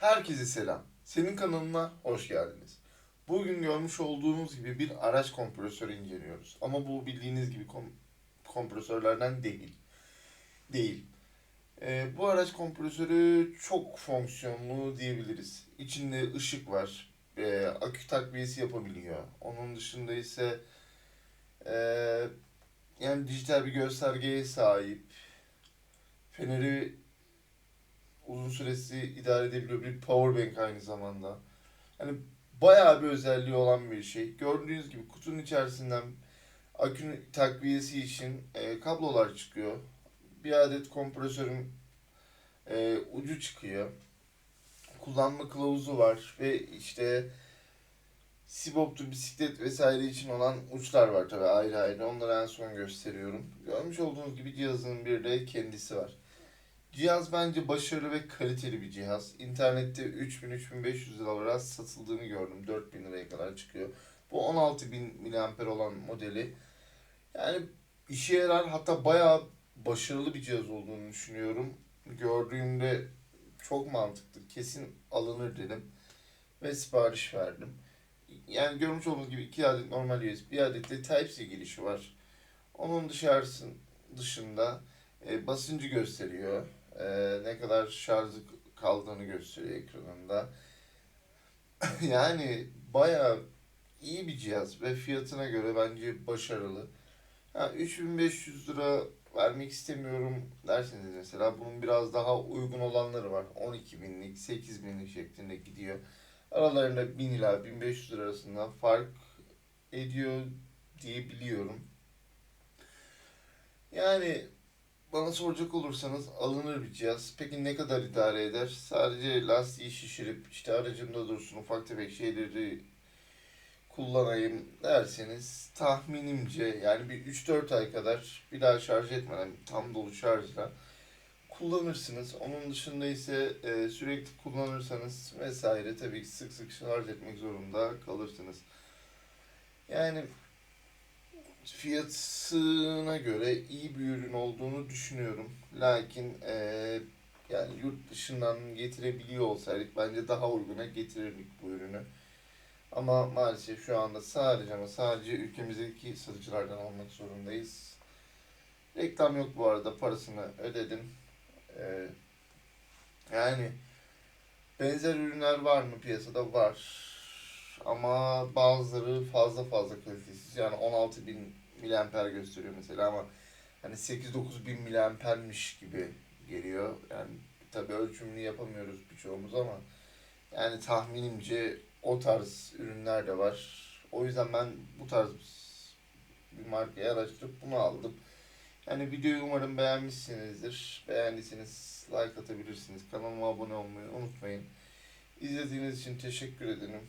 Herkese selam. Senin kanalına hoş geldiniz. Bugün görmüş olduğunuz gibi bir araç kompresörü inceliyoruz. Ama bu bildiğiniz gibi kom- kompresörlerden değil. Değil. Ee, bu araç kompresörü çok fonksiyonlu diyebiliriz. İçinde ışık var. Ee, akü takviyesi yapabiliyor. Onun dışında ise ee, yani dijital bir göstergeye sahip. Feneri uzun süresi idare edebiliyor. Bir power bank aynı zamanda. Yani bayağı bir özelliği olan bir şey. Gördüğünüz gibi kutunun içerisinden akü takviyesi için e, kablolar çıkıyor. Bir adet kompresörün e, ucu çıkıyor. Kullanma kılavuzu var ve işte Sibop'tu bisiklet vesaire için olan uçlar var tabi ayrı ayrı. Onları en son gösteriyorum. Görmüş olduğunuz gibi cihazın bir de kendisi var. Cihaz bence başarılı ve kaliteli bir cihaz. İnternette 3000-3500 liralara satıldığını gördüm. 4000 liraya kadar çıkıyor. Bu 16000 mAh olan modeli. Yani işe yarar hatta bayağı başarılı bir cihaz olduğunu düşünüyorum. Gördüğümde çok mantıklı. Kesin alınır dedim. Ve sipariş verdim. Yani görmüş olduğunuz gibi iki adet normal USB, bir adet de Type-C girişi var. Onun dışarısın dışında e, basıncı gösteriyor. E, ne kadar şarjı kaldığını gösteriyor ekranında. yani bayağı iyi bir cihaz ve fiyatına göre bence başarılı. Ha, 3500 lira vermek istemiyorum derseniz mesela bunun biraz daha uygun olanları var. 12 binlik, 8 binlik şeklinde gidiyor. Aralarında 1000 ila 1500 lira arasında fark ediyor diye biliyorum. Yani bana soracak olursanız alınır bir cihaz. Peki ne kadar idare eder? Sadece lastiği şişirip işte aracımda dursun ufak tefek şeyleri kullanayım derseniz tahminimce yani bir 3-4 ay kadar bir daha şarj etmeden tam dolu şarjla kullanırsınız. Onun dışında ise e, sürekli kullanırsanız vesaire tabii ki sık sık şarj etmek zorunda kalırsınız. Yani fiyatına göre iyi bir ürün olduğunu düşünüyorum. Lakin e, yani yurt dışından getirebiliyor olsaydık bence daha uyguna getirirdik bu ürünü. Ama maalesef şu anda sadece ama sadece ülkemizdeki satıcılardan almak zorundayız. Reklam yok bu arada parasını ödedim. Ee, yani benzer ürünler var mı piyasada? Var. Ama bazıları fazla fazla kalitesiz. Yani 16.000 miliamper gösteriyor mesela ama hani 8-9 bin miliampermiş gibi geliyor. Yani tabii ölçümünü yapamıyoruz birçoğumuz ama yani tahminimce o tarz ürünler de var. O yüzden ben bu tarz bir markayı araştırıp bunu aldım. Yani videoyu umarım beğenmişsinizdir. Beğendiyseniz like atabilirsiniz. Kanalıma abone olmayı unutmayın. İzlediğiniz için teşekkür ederim.